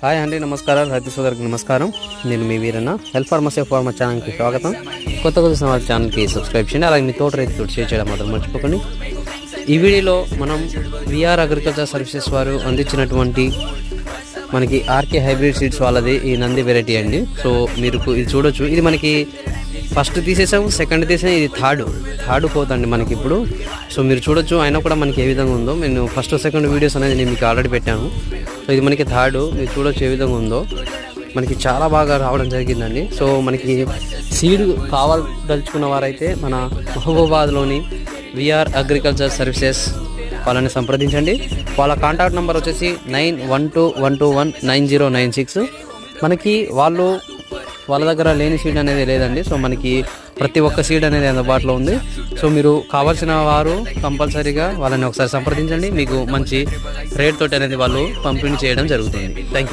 Hi అండి నమస్కారం రైతు సోదరికి నమస్కారం. నేను మీ వీరన్న. హెల్త్ ఫార్మసీ ఫార్మర్ ఛానల్కి స్వాగతం. కొత్త కొత్త వారి ఛానల్కి సబ్స్క్రైబ్ చేయండి. అలాగే మీ తోట రైతు షేర్ చేయడం మాత్రం మర్చిపోకండి. ఈ వీడియోలో మనం విఆర్ అగ్రికల్చర్ సర్వీసెస్ వారు అందించినటువంటి మనకి ఆర్కే హైబ్రిడ్ సీడ్స్ వాళ్ళది ఈ నంది వెరైటీ అండి. సో మీరు ఇది చూడొచ్చు. ఇది మనకి ఫస్ట్ తీసేసాము సెకండ్ తీసాము ఇది థర్డ్. థర్డ్ పోతండి అండి మనకి ఇప్పుడు. సో మీరు చూడొచ్చు. అయినా కూడా మనకి ఏ విధంగా ఉందో. నేను ఫస్ట్ సెకండ్ వీడియోస్ అనేది నేను మీకు ఆల్రెడీ పెట్టాను. సో ఇది మనకి థర్డ్ మీరు చూడొచ్చు ఏ విధంగా ఉందో. మనకి చాలా బాగా రావడం జరిగిందండి. సో మనకి సీడ్ కావాలదలుచుకున్న వారైతే మన మహబూబాద్లోని విఆర్ అగ్రికల్చర్ సర్వీసెస్ వాళ్ళని సంప్రదించండి. వాళ్ళ కాంటాక్ట్ నెంబర్ వచ్చేసి nine one two one two one nine zero nine six. మనకి వాళ్ళు వాళ్ళ దగ్గర లేని సీట్ అనేది లేదండి. సో మనకి ప్రతి ఒక్క సీట్ అనేది అందుబాటులో ఉంది. సో మీరు కావాల్సిన వారు కంపల్సరీగా వాళ్ళని ఒకసారి సంప్రదించండి. మీకు మంచి రేట్ తోటి అనేది వాళ్ళు పంపిణీ చేయడం జరుగుతుంది. Thank you